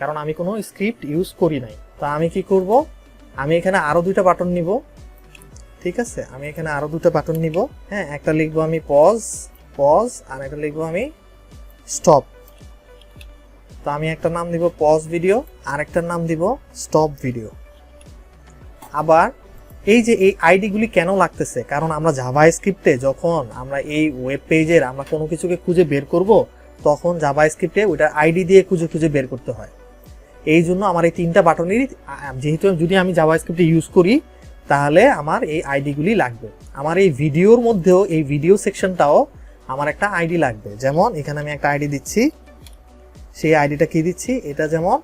কারণ আমি কোনো স্ক্রিপ্ট ইউজ করি নাই। তো আমি কি করব? আমি এখানে আরও দুইটা বাটন নিব। ঠিক আছে? আমি এখানে আরও দুটো বাটন নিব। হ্যাঁ একটা লিখব আমি পজ পজ আর একটা লিখব আমি স্টপ তো আমি একটা নাম দিব পজ ভিডিও আর একটার নাম দিব স্টপ ভিডিও আবার এই যে এই আইডিগুলি কেন লাগতেছে? কারণ আমরা জাভা স্ক্রিপ্টে যখন আমরা এই ওয়েব পেজের আমরা কোনো কিছুকে খুঁজে বের করব, তখন জাভা স্ক্রিপ্টে ওইটার আইডি দিয়ে খুঁজে খুঁজে বের করতে হয়। এই জন্য আমার এই তিনটা বাটনেরই যেহেতু যদি আমি জাভা স্ক্রিপ্টে ইউজ করি, তাহলে আমার এই আইডিগুলি লাগবে। আমার এই ভিডিওর মধ্যেও, এই ভিডিও সেকশনটাও আমার একটা আইডি লাগবে। যেমন, এখানে আমি একটা আইডি দিচ্ছি। সেই আইডিটা কি দিচ্ছি? এটা যেমন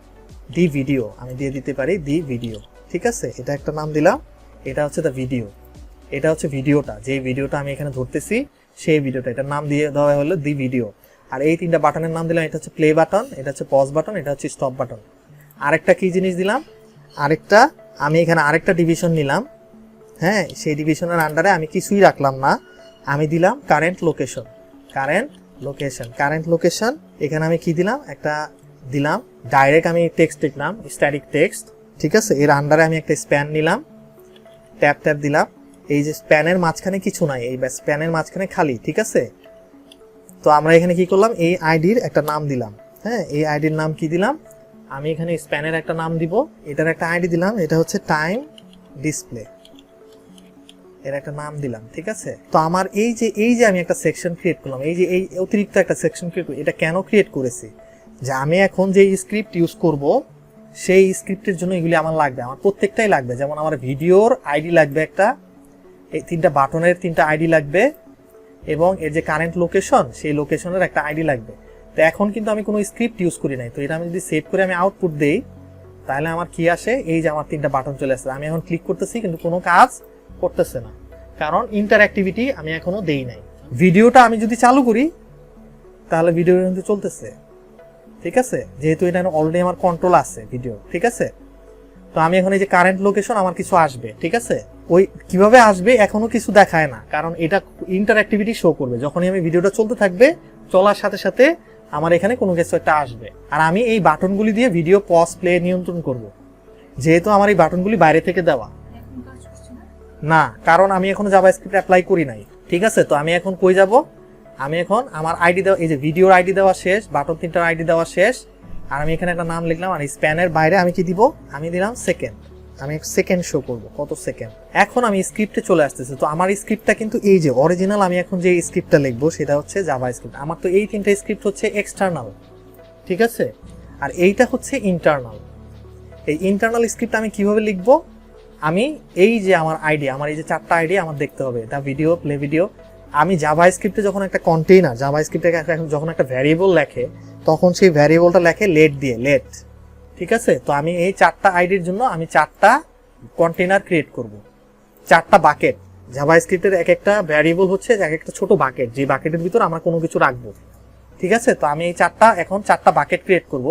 দি ভিডিও আমি দিয়ে দিতে পারি দি ভিডিও ঠিক আছে? এটা একটা নাম দিলাম। এটা হচ্ছে দ্য ভিডিও এটা হচ্ছে ভিডিওটা। যে ভিডিওটা আমি এখানে ধরতেছি, সেই ভিডিওটা। এটার নাম দিয়ে দেওয়া হলো দি ভিডিও আর এই তিনটা বাটনের নাম দিলাম। এটা হচ্ছে প্লে বাটন এটা হচ্ছে পজ বাটন এটা হচ্ছে স্টপ বাটন আরেকটা কি জিনিস দিলাম? আরেকটা, আমি এখানে আরেকটা ডিভিশন নিলাম। হ্যাঁ সেই ডিভিশনের আন্ডারে আমি কিছুই রাখলাম না। আমি দিলাম current location current location current location এখানে আমি কি দিলাম? একটা দিলাম ডাইরেক্ট আমি টেক্সট লিখলাম স্ট্যাটিক টেক্সট ঠিক আছে? এর আন্ডারে আমি একটা স্প্যান নিলাম। ট্যাপ ট্যাপ দিলাম। এই যে স্প্যানের মাঝখানে কিছু নাই, এই স্প্যানের মাঝখানে খালি, ঠিক আছে? তো আমরা এখানে কি করলাম? এই আইডির একটা নাম দিলাম। হ্যাঁ এই আইডির নাম কি দিলাম? আমি এখানে স্প্যানের একটা নাম দিব। এটার একটা আইডি দিলাম, এটা হচ্ছে টাইম ডিসপ্লে। এর একটা নাম দিলাম, ঠিক আছে? তো আমার এই যে এই যে আমি একটা সেকশন ক্রিয়েট করলাম, এই যে, এই অতিরিক্ত একটা সেকশন ক্রিয়েট এটা কেন ক্রিয়েট করেছি? যে আমি এখন যে স্ক্রিপ্ট ইউজ করব, সেই স্ক্রিপ্টের জন্য এগুলি আমার লাগবে, আমার প্রত্যেকটাই লাগবে। যেমন আমার ভিডিওর আইডি লাগবে একটা, এই তিনটা বাটনের তিনটা আইডি লাগবে, এবং এর যে কারেন্ট লোকেশন সেই লোকেশনের একটা আইডি লাগবে। তো এখন কিন্তু আমি কোনো স্ক্রিপ্ট ইউজ করি নাই। তো এটা আমি যদি সেভ করে আমি আউটপুট দেই, তাহলে আমার কি আসে? এই যে আমার তিনটা বাটন চলে আসছে। আমি এখন ক্লিক করতেছি, কিন্তু কোনো কাজ করতেছে না। কারণ ইন্টারঅ্যাক্টিভিটি আমি এখনও দেই নাই। ভিডিওটা আমি যদি চালু করি, তাহলে ভিডিও কিন্তু চলতেছে। ঠিক আছে? যেহেতু এটা অলরেডি আমার কন্ট্রোল আছে ভিডিও ঠিক আছে? তো আমি এখন এই যে কারেন্ট লোকেশন আমার কিছু আসবে, ঠিক আছে? ওই কীভাবে আসবে এখনও কিছু দেখায় না। কারণ এটা ইন্টারঅ্যাক্টিভিটি শো করবে। যখনই আমি ভিডিওটা চলতে থাকবে, চলার সাথে সাথে আমার এখানে কোনো কিছু একটা আসবে। আর আমি এই বাটনগুলি দিয়ে ভিডিও পজ প্লে নিয়ন্ত্রণ করব। যেহেতু আমার এই বাটনগুলি বাইরে থেকে দেওয়া। না, কারণ আমি এখন জাভা স্ক্রিপ্ট অ্যাপ্লাই করি নাই। ঠিক আছে? তো আমি এখন কই যাব? আমি এখন আমার আইডি দেওয়া এই যে ভিডিওর আইডি দেওয়া শেষ বাটন তিনটার আইডি দেওয়া শেষ। আর আমি এখানে একটা নাম লিখলাম, আর স্প্যানের বাইরে আমি কি দিব? আমি দিলাম সেকেন্ড আমি সেকেন্ড শো করব। কত সেকেন্ড এখন আমি স্ক্রিপ্টে চলে আসতেছি। তো আমার স্ক্রিপ্টটা কিন্তু এই যে অরিজিনাল আমি এখন যে স্ক্রিপ্টটা লিখব, সেটা হচ্ছে জাভা স্ক্রিপ্ট আমার তো এই তিনটা স্ক্রিপ্ট হচ্ছে এক্সটার্নাল ঠিক আছে? আর এইটা হচ্ছে ইন্টারনাল এই ইন্টারনাল স্ক্রিপ্ট আমি কীভাবে লিখব? আমি এই যে আমার আইডি আমার এই যে চারটা আইডি আমার দেখতে হবে। দা ভিডিও প্লে ভিডিও আমি জাভা স্ক্রিপ্টে যখন একটা কন্টেইনার জাভা স্ক্রিপ্টে যখন একটা ভ্যারিয়েবল লেখে, তখন সেই ভ্যারিয়েবলটা লেখে লেট দিয়ে লেট ঠিক আছে? তো আমি এই চারটা আইডির জন্য আমি চারটা কন্টেইনার ক্রিয়েট করব। চারটা বাকেট জাভা স্ক্রিপ্টের এক একটা ভ্যারিয়েবল হচ্ছে, এক একটা ছোট বাকেট যে বাকেটের ভিতর আমরা কোনো কিছু রাখব। ঠিক আছে? তো আমি এই চারটা, এখন চারটা বাকেট ক্রিয়েট করব।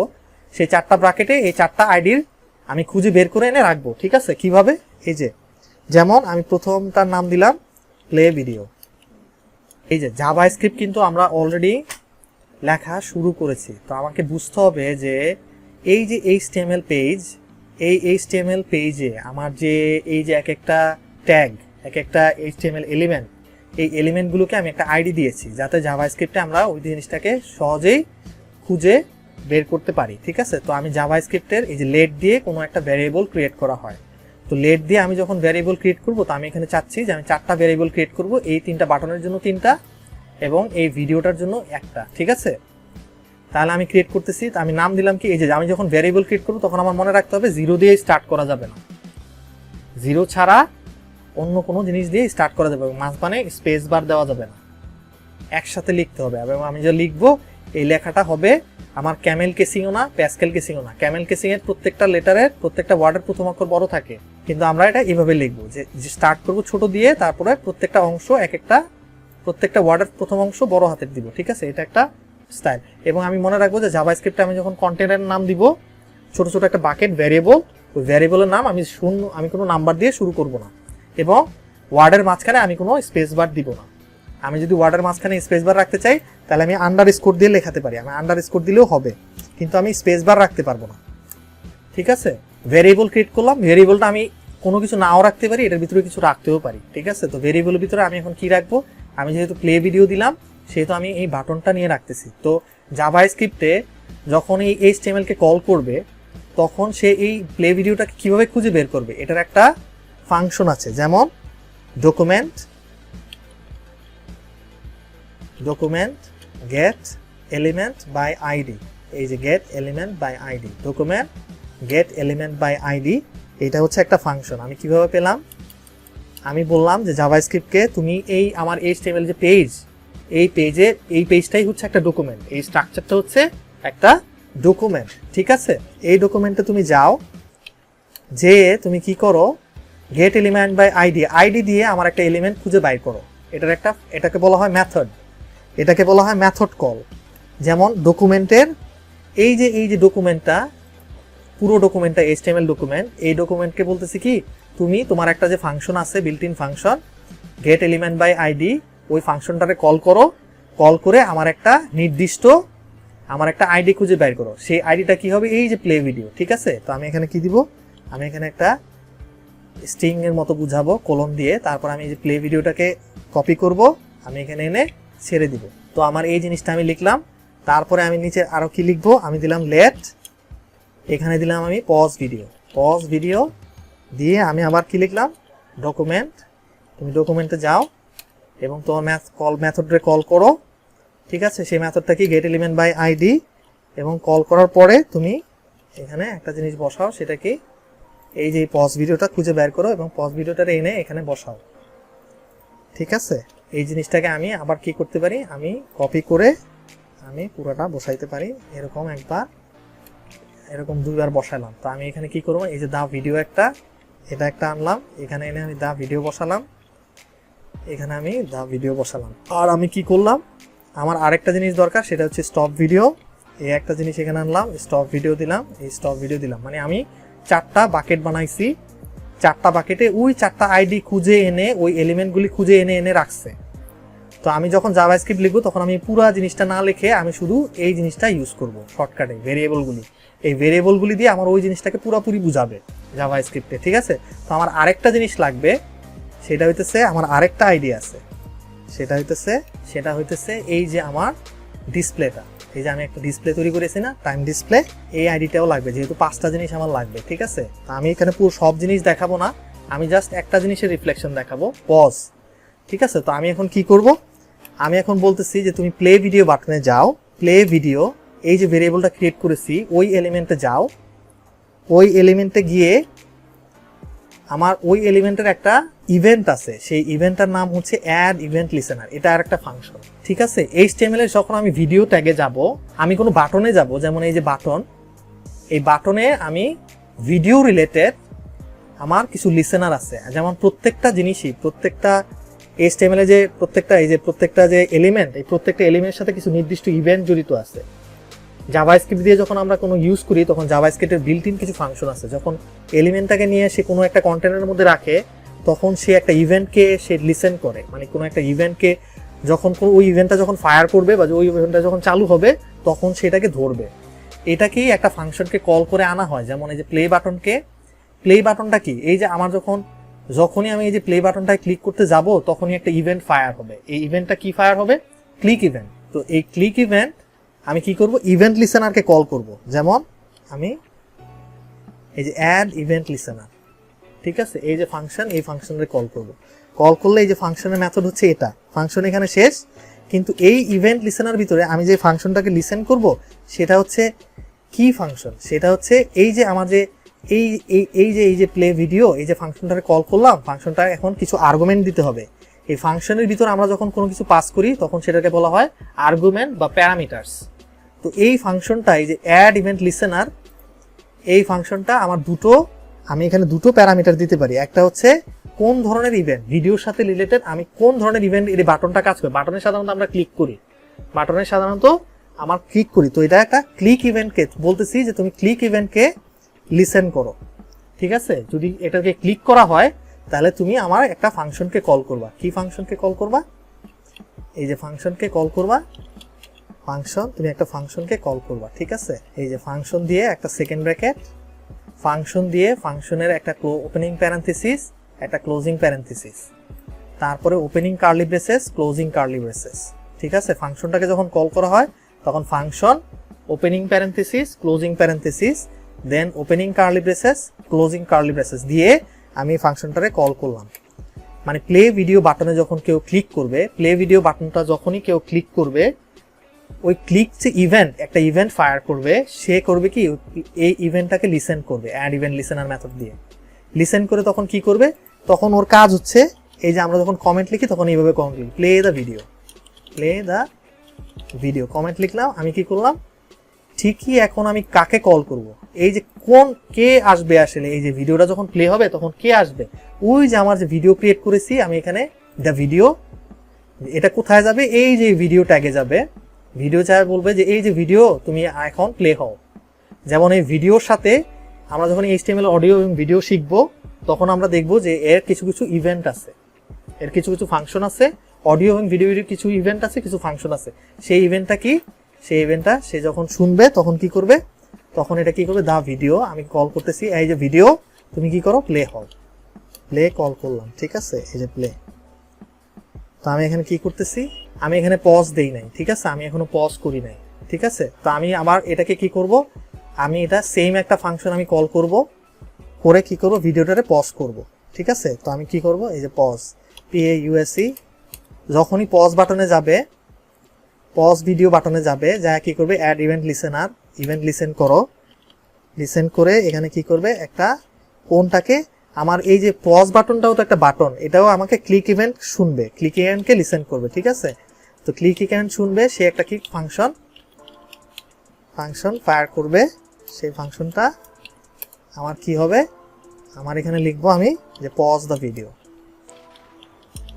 সেই চারটা ব্রাকেটে এই চারটা আইডির আমি খুঁজে বের করে এনে রাখব। ঠিক আছে? কীভাবে? এই যে, যেমন আমি প্রথমটার নাম দিলাম প্লে ভিডিও এই যে জাভা স্ক্রিপ্ট কিন্তু আমরা অলরেডি লেখা শুরু করেছি। তো আমাকে বুঝতে হবে যে এই যে এইচটিএমএল পেজ এই এইচটিএমএল পেজে আমার যে, এই যে এক একটা ট্যাগ এক একটা এইচটিএমএল এলিমেন্ট এই এলিমেন্টগুলোকে আমি একটা আইডি দিয়েছি, যাতে জাভা স্ক্রিপ্টে আমরা ওই জিনিসটাকে সহজেই খুঁজে বের করতে পারি, ঠিক আছে? তো আমি জাভা স্ক্রিপ্টের এই যে লেট দিয়ে কোনো একটা ভ্যারিয়েবল ক্রিয়েট করা হয়। তো লেট দিয়ে আমি যখন ভ্যারিয়েবল ক্রিয়েট করব, তো আমি এখানে চাচ্ছি যে আমি চারটা ভ্যারিয়েবল ক্রিয়েট করব, এই তিনটা বাটনের জন্য তিনটা এবং এই ভিডিওটার জন্য একটা, ঠিক আছে? তাহলে আমি ক্রিয়েট করতেছি আমি নাম দিলাম কি, এই যে আমি যখন ভ্যারিয়েবল ক্রিয়েট করব, তখন আমার মনে রাখতে হবে জিরো দিয়ে স্টার্ট করা যাবে না। জিরো ছাড়া অন্য কোনো জিনিস দিয়ে স্টার্ট করা যাবে, মাঝখানে স্পেস বার দেওয়া যাবে না। একসাথে লিখতে হবে, এবং আমি যে লিখব, এই লেখাটা হবে আমার ক্যামেল কেসিংও না প্যাসকেল কেসিংও না। ক্যামেল কেসিংয়ের প্রত্যেকটা লেটারের প্রত্যেকটা ওয়ার্ডের প্রথম অক্ষর বড় থাকে, কিন্তু আমরা এটা এইভাবে লিখব যে স্টার্ট করব ছোট দিয়ে, তারপরে প্রত্যেকটা অংশ এক একটা, প্রত্যেকটা ওয়ার্ডের প্রথম অংশ বড় হাতের দিব, ঠিক আছে? এটা একটা স্টাইল এবং আমি মনে রাখব যে জাভা স্ক্রিপ্টে আমি যখন কন্টেন্টের নাম দিব, ছোট ছোট একটা বাকেট ভ্যারিয়েবল ওই ভ্যারিয়েবলের নাম আমি শূন্য, আমি কোনো নাম্বার দিয়ে শুরু করব না। এবং ওয়ার্ডের মাঝখানে আমি কোনো স্পেস বার দিব না। আমি যদি ওয়ার্ডের মাঝখানে স্পেস বার রাখতে চাই, তাহলে আমি আন্ডার স্কোর দিয়ে লেখাতে পারি। আমি আন্ডার স্কোর দিলেও হবে, কিন্তু আমি স্পেস বার রাখতে পারব না। ঠিক আছে? ভেরিয়েবল ক্রিয়েট করলাম ভেরিয়েবলটা আমি কোনো কিছু নাও রাখতে পারি, এটার ভিতরে কিছু রাখতেও পারি। ঠিক আছে? তো ভেরিয়েবলের ভিতরে আমি এখন কি রাখব? আমি যেহেতু প্লে ভিডিও দিলাম সেহেতু আমি এই বাটনটা নিয়ে রাখতেছি। তো জাভা স্ক্রিপ্টে যখন এই এইচটিএমএল কে কল করবে, তখন সে এই প্লে ভিডিওটাকে কীভাবে খুঁজে বের করবে, এটার একটা ফাংশন আছে। যেমন document document get element by ID এই যে get element by ID document get element by ID এটা হচ্ছে একটা ফাংশন আমি কীভাবে পেলাম? আমি বললাম যে জাভাস্ক্রিপ্টকে তুমি এই আমার এইচটিএমএল যে পেজ এই পেজে এই পেজটাই হচ্ছে একটা ডকুমেন্ট এই স্ট্রাকচারটা হচ্ছে একটা ডকুমেন্ট ঠিক আছে? এই ডকুমেন্টে তুমি যাও যে তুমি কি করো? Get element by ID ID দিয়ে আমার একটা এলিমেন্ট খুঁজে বাইর করো। এটার একটা, এটাকে বলা হয় ম্যাথড এটাকে বলা হয় ম্যাথড কল যেমন ডকুমেন্টের এই যে এই যে ডকুমেন্টটা পুরো ডকুমেন্টটা এইচটিএমএল ডকুমেন্ট এই ডকুমেন্টকে বলতেছি কি? তুমি তোমার একটা যে ফাংশন আছে built in function get element by ID ওই ফাংশনটাকে কল করো। কল করে আমার একটা নির্দিষ্ট, আমার একটা আইডি খুঁজে বের করো। সেই আইডিটা কি হবে? এই যে প্লে ভিডিও ঠিক আছে? তো আমি এখানে কি দিব? আমি এখানে একটা স্ট্রিং এর মতো বুঝাবো কলম দিয়ে। তারপর আমি এই যে প্লে ভিডিওটাকে কপি করব, আমি এখানে এনে ছেড়ে দিব। তো আমার এই জিনিসটা আমি লিখলাম। তারপরে আমি নিচে আরও কি লিখব? আমি দিলাম লেট এখানে দিলাম আমি পজ ভিডিও পজ ভিডিও দিয়ে আমি আবার কি লিখলাম? ডকুমেন্ট তুমি ডকুমেন্টে যাও। এবং তোমার ম্যাথ কল মেথডে কল করো, ঠিক আছে? সেই মেথডটা কি? গেট এলিমেন্ট বাই আইডি এবং কল করার পরে তুমি এখানে একটা জিনিস বসাও, সেটা কি? এই যে পজ ভিডিওটা খুঁজে বের করো এবং পজ ভিডিওটা এনে এখানে বসাও। ঠিক আছে? এই জিনিসটাকে আমি আবার কি করতে পারি? আমি কপি করে আমি পুরোটা বসাইতে পারি। এরকম একবার, এরকম দুইবার বসালাম। তো আমি এখানে কি করব? এই যে দা ভিডিও একটা, এটা একটা আনলাম। এখানে এনে আমি দা ভিডিও বসালাম। এখানে আমি দা ভিডিও বসালাম। আর আমি কি করলাম? আমার আরেকটা জিনিস দরকার, সেটা হচ্ছে স্টপ ভিডিও এই একটা জিনিস এখানে আনলাম স্টপ ভিডিও দিলাম, এই স্টপ ভিডিও দিলাম। মানে আমি চারটা বাকেট বানাইছি। চারটা বাকেটে ওই চারটা আইডি খুঁজে এনে, ওই এলিমেন্টগুলি খুঁজে এনে এনে রাখছে। তো আমি যখন জাভা স্ক্রিপ্ট লিখব, তখন আমি পুরো জিনিসটা না লিখে আমি শুধু এই জিনিসটা ইউজ করব শর্টকাটে ভেরিয়েবলগুলি এই ভেরিয়েবলগুলি দিয়ে আমার ওই জিনিসটাকে পুরোপুরি বুঝাবে জাভা স্ক্রিপ্টে ঠিক আছে? তো আমার আরেকটা জিনিস লাগবে সেটা হইতেছে আমার আরেকটা আইডিয়া আছে। সেটা হইতেছে সেটা হইতেছে এই যে আমার ডিসপ্লেটা। এই যে আমি একটা ডিসপ্লে তৈরি করেছি না টাইম ডিসপ্লে এই আইডিটাও লাগবে, যেহেতু পাঁচটা জিনিস আমার লাগবে, ঠিক আছে? আমি এখানে পুরো সব জিনিস দেখাবো না, আমি জাস্ট একটা জিনিসের রিফ্লেকশন দেখাবো পজ ঠিক আছে? তো আমি এখন কি করব? আমি এখন বলতেছি যে তুমি প্লে ভিডিও বাটনে যাও প্লে ভিডিও এই যে ভেরিয়েবলটা ক্রিয়েট করেছি, ওই এলিমেন্টে যাও, ওই এলিমেন্টে গিয়ে আমার ওই এলিমেন্টের একটা ইভেন্ট আছে। সেই ইভেন্টটার নাম হচ্ছে অ্যাড ইভেন্ট লিসেনার এটা আর একটা ফাংশন ঠিক আছে? এইচটিএমএল এর যখন আমি ভিডিও ট্যাগে যাব, আমি কোনো বাটনে যাব, যেমন এই যে বাটন এই বাটনে আমি ভিডিও রিলেটেড আমার কিছু লিসেনার আছে। যেমন প্রত্যেকটা জিনিসই, প্রত্যেকটা এইচটিএমএল এ যে প্রত্যেকটা, এই যে প্রত্যেকটা যে এলিমেন্ট এই প্রত্যেকটা এলিমেন্টের সাথে কিছু নির্দিষ্ট ইভেন্ট জড়িত আছে। জাভাস্ক্রিপ্ট দিয়ে যখন আমরা কোনো ইউজ করি, তখন জাভাস্ক্রিপ্টের বিল্ট ইন কিছু ফাংশন আছে। যখন এলিমেন্টটাকে নিয়ে সে কোনো একটা কন্টেনারের মধ্যে রাখে, তখন সে একটা ইভেন্টকে সে লিসেন করে। মানে কোনো একটা ইভেন্টকে যখন কোনো, ওই ইভেন্টটা যখন ফায়ার করবে বা ওই ইভেন্টটা যখন চালু হবে, তখন সেটাকে ধরবে। এটাকেই একটা ফাংশনকে কল করে আনা হয়। যেমন এই যে প্লে বাটনকে প্লে বাটনটা কি? এই যে আমার যখন, যখনই আমি এই যে প্লে বাটনটায় ক্লিক করতে যাব, তখনই একটা ইভেন্ট ফায়ার হবে। এই ইভেন্টটা কি ফায়ার হবে? ক্লিক ইভেন্ট তো এই ক্লিক ইভেন্ট আমি কি করব? ইভেন্ট লিসেনারকে কল করব। যেমন, আমি এই যে অ্যাড ইভেন্ট লিসেনার ঠিক আছে? এই যে ফাংশন এই ফাংশনের কল করব। কল করলে এই যে ফাংশনের মেথড হচ্ছে এটা। ফাংশন এখানে শেষ। কিন্তু এই ইভেন্ট লিসেনার ভিতরে আমি যে ফাংশনটাকে লিসেন করব, সেটা হচ্ছে কি ফাংশন সেটা হচ্ছে এই যে আমার যে এই এই যে এই যে প্লে ভিডিও এই যে ফাংশনটাকে কল করলাম ফাংশনটা এখন কিছু আর্গুমেন্ট দিতে হবে। এই ফাংশনের ভিতর আমরা যখন কোনো কিছু পাস করি, তখন সেটাকে বলা হয় আর্গুমেন্ট বা প্যারামিটার্স তো এই ফাংশনটা, এই যে অ্যাড ইভেন্ট লিসেনার এই ফাংশনটা আমার দুটো, আমি এখানে দুটো প্যারামিটার দিতে পারি। একটা হচ্ছে কোন ধরনের ইভেন্ট ভিডিওর সাথে রিলেটেড আমি কোন ধরনের ইভেন্ট এই বাটনটা কাজ করি। বাটনে সাধারণত আমরা ক্লিক করি। বাটনে সাধারণত আমার ক্লিক করি। তো এটা একটা ক্লিক ইভেন্টকে বলতেছি যে তুমি ক্লিক ইভেন্টকে লিসেন করো। ঠিক আছে? যদি এটাকে ক্লিক করা হয় তাহলে তুমি আমার একটা ফাংশনকে কল করবা। কি ফাংশনকে কল করবা? এই যে ফাংশনকে কল করবা, ফাংশন, তুমি একটা ফাংশনকে কল করবা, ঠিক আছে? এই যে ফাংশন দিয়ে একটা সেকেন্ড ব্র্যাকেট, ফাংশন দিয়ে ফাংশনের একটা ওপেনিং প্যারেন্থেসিস একটা ক্লোজিং প্যারেন্থেসিস তারপরে opening curly braces closing curly braces ঠিক আছে? ফাংশনটাকে যখন কল করা হয়, তখন function opening parenthesis closing parenthesis then opening curly braces closing curly braces দিয়ে আমি ফাংশনটারে কল করলাম। মানে প্লে ভিডিও বাটনে যখন কেউ ক্লিক করবে প্লে ভিডিও বাটনটা যখনই কেউ ক্লিক করবে, ওই ক্লিক যে ইভেন্ট একটা ইভেন্ট ফায়ার করবে, সে করবে কি, এই ইভেন্টটাকে লিসেন করবে অ্যাড ইভেন্ট লিসেনার মেথড দিয়ে। লিসেন করে তখন কি করবে? তখন ওর কাজ হচ্ছে, এই যে আমরা যখন কমেন্ট লিখি, তখন এইভাবে কমেন্ট লিখি। Play the video play the video comment লিখলাম, আমি কি করলাম? ঠিকই এখন আমি কাকে কল করব? এই যে কোন কে আসবে আসলে? এই যে ভিডিওটা যখন প্লে হবে, তখন কে আসবে? ওই যে আমার যে ভিডিও ক্রিয়েট করেছি, আমি এখানে দ্য ভিডিও এটা কোথায় যাবে? এই যে ভিডিও ট্যাগে যাবে। ভিডিও চায় বলবে যে, এই যে ভিডিও তুমি এখন প্লে হও। যেমন এই ভিডিওর সাথে আমরা যখন এইচটিএমএল অডিও এবং ভিডিও শিখব, তখন আমরা দেখব যে এর কিছু কিছু ইভেন্ট আছে। এর কিছু কিছু ফাংশন আছে। অডিও এবং ভিডিও কিছু ইভেন্ট আছে, কিছু ফাংশন আছে। সেই ইভেন্টটা কি? সেই ইভেন্টটা সে যখন শুনবে, তখন কি করবে? তখন এটা কি করবে? দা ভিডিও আমি কল করতেছি। এই যে ভিডিও তুমি কি করো? প্লে হল প্লে কল করলাম, ঠিক আছে? এই যে প্লে তো আমি এখানে কি করতেছি? আমি এখানে পজ দেই নাই, ঠিক আছে? আমি এখনও পজ করি নাই, ঠিক আছে? তো আমি আমার এটাকে কি করব? আমি এটা সেম একটা ফাংশন আমি কল করব, করে কি করব? ভিডিওটারে পজ করব, ঠিক আছে? তো আমি কি করব? এই যে পজ পি এ ইউএসি যখনই পজ বাটনে যাবে পজ ভিডিও বাটনে যাবে যা কি করবে add event listener event listen করো। লিসেন করে এখানে কি করবে, একটা কোনটাকে, আমার এই যে পজ বাটনটাও তো একটা বাটন এটাও আমাকে ক্লিক ইভেন্ট শুনবে ক্লিক ইভেন্টকে লিসেন করবে, ঠিক আছে? তো ক্লিক ইভেন্ট শুনবে, সে একটা কি ফাংশন ফাংশন ফায়ার করবে, সেই ফাংশনটা আমার কি হবে, আমার এখানে লিখব আমি যে pause the video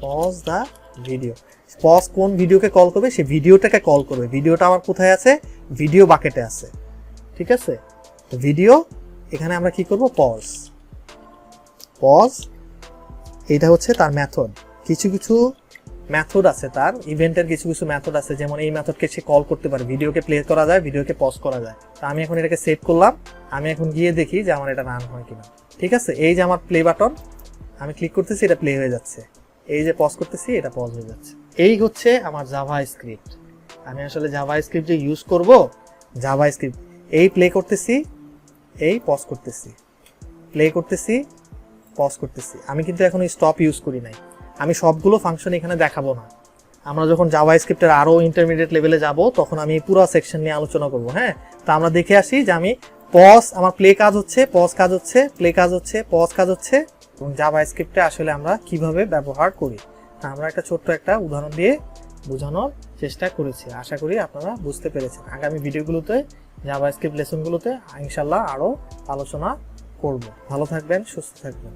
pause the video pause কোন ভিডিওকে কল করবে, সে ভিডিওটাকে কল করবে। ভিডিওটা আমার কোথায় আছে? ভিডিও বাকেটে আছে। ঠিক আছে? তো ভিডিও, এখানে আমরা কি করব? পজ। পজ, এটা হচ্ছে তার মেথড কিছু কিছু মেথড আছে তার। ইভেন্টের কিছু কিছু মেথড আছে। যেমন এই মেথডকে সে কল করতে পারে। ভিডিওকে প্লে করা যায়, ভিডিওকে পজ করা যায়। তো আমি এখন এটাকে সেভ করলাম। আমি এখন গিয়ে দেখি যে আমার এটা রান হয় কিনা। ঠিক আছে? এই যে আমার প্লে বাটন আমি ক্লিক করতেছি, এটা প্লে হয়ে যাচ্ছে। এই যে পজ করতেছি, এটা পজ হয়ে যাচ্ছে। এই হচ্ছে আমার জাভা স্ক্রিপ্ট আমি আসলে জাভা স্ক্রিপ্ট যে ইউজ করব জাভা স্ক্রিপ্ট এই প্লে করতেছি, এই পজ করতেছি প্লে করতেছি পজ করতেছি। আমি কিন্তু এখন স্টপ ইউজ করি নাই। আমি সবগুলো ফাংশন এখানে দেখাবো না। আমরা যখন জাভা স্ক্রিপ্টের আরও ইন্টারমিডিয়েট লেভেলে যাব, তখন আমি পুরো সেকশন নিয়ে আলোচনা করব হ্যাঁ? তো আমরা দেখে আসি যে আমি পজ আমার প্লে কাজ হচ্ছে পজ কাজ হচ্ছে প্লে কাজ হচ্ছে পজ কাজ হচ্ছে, এবং জাভা স্ক্রিপ্টে আসলে আমরা কীভাবে ব্যবহার করি। আমরা একটা ছোট্ট একটা উদাহরণ দিয়ে বোঝানোর চেষ্টা করেছি। আশা করি আপনারা বুঝতে পেরেছেন। আগামী ভিডিওগুলোতে জাভা স্ক্রিপ্ট লেসনগুলোতে ইনশাল্লাহ আরও আলোচনা করব। ভালো থাকবেন, সুস্থ থাকবেন।